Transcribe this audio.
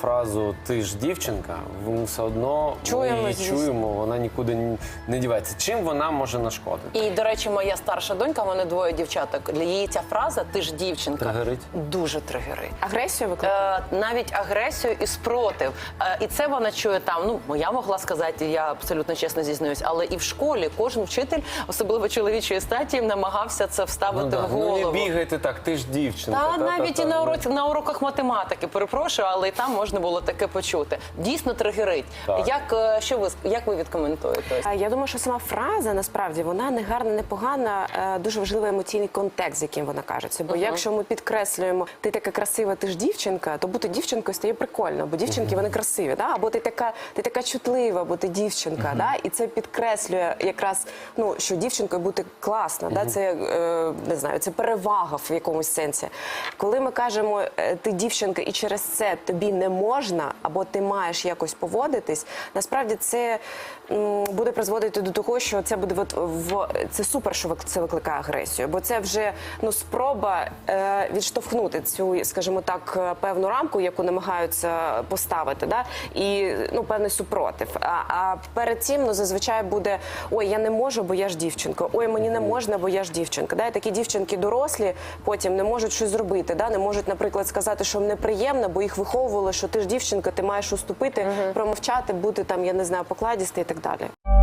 Фразу ти ж дівчинка, ми все одно Чуємо, ми її звісно. чуємо, вона нікуди не дівається. Чим вона може нашкодити? І, до речі, моя старша донька, вони двоє дівчаток. Для її ця фраза ти ж дівчинка Тригерить? дуже тригерить. Агресію викликає? Е, навіть агресію і спротив. Е, і це вона чує там. Ну, моя могла сказати, я абсолютно чесно зізнаюсь, але і в школі кожен вчитель, особливо чоловічої статі, намагався це вставити Ну, да. в голову. ну не бігайте так, ти ж дівчинка. Та навіть і на уроці на уроках математики, перепрошую, але і там можна було таке почути. Дійсно тригерить. Так. Як е, що ви як ви відкоментуєте? Я думаю, що сама фраза насправді вона не гарна, не погана, е, дуже важливий емоційний контекст, з яким вона кажеться. Бо якщо ми підкреслюємо, ти така красива, ти ж дівчинка, то бути дівчинкою стає прикольно, бо дівчинки вони красиві, да? або ти така, ти така чутлива, бо ти дівчинка, да? і це підкреслює якраз ну що дівчинкою бути класно. Да? Це е, не знаю, це перевага в якомусь сенсі. Коли ми кажемо е, ти дівчинка, і через це тобі не можна, або ти маєш якось поводитись, насправді це буде призводити до того, що це буде от в це супер, що це викликає агресію, бо це вже ну спроба е, відштовхнути цю, скажімо так, е, певну рамку, яку намагаються поставити, да і ну певний супротив. А, а перед цим ну зазвичай буде ой, я не можу, бо я ж дівчинка. Ой, мені не можна, бо я ж дівчинка. Да? І такі дівчинки дорослі потім не можуть щось зробити. Да? Не можуть, наприклад, сказати, що їм неприємно, бо їх виховували, що ти ж дівчинка, ти маєш уступити, промовчати, бути там, я не знаю, покладісти і так далі.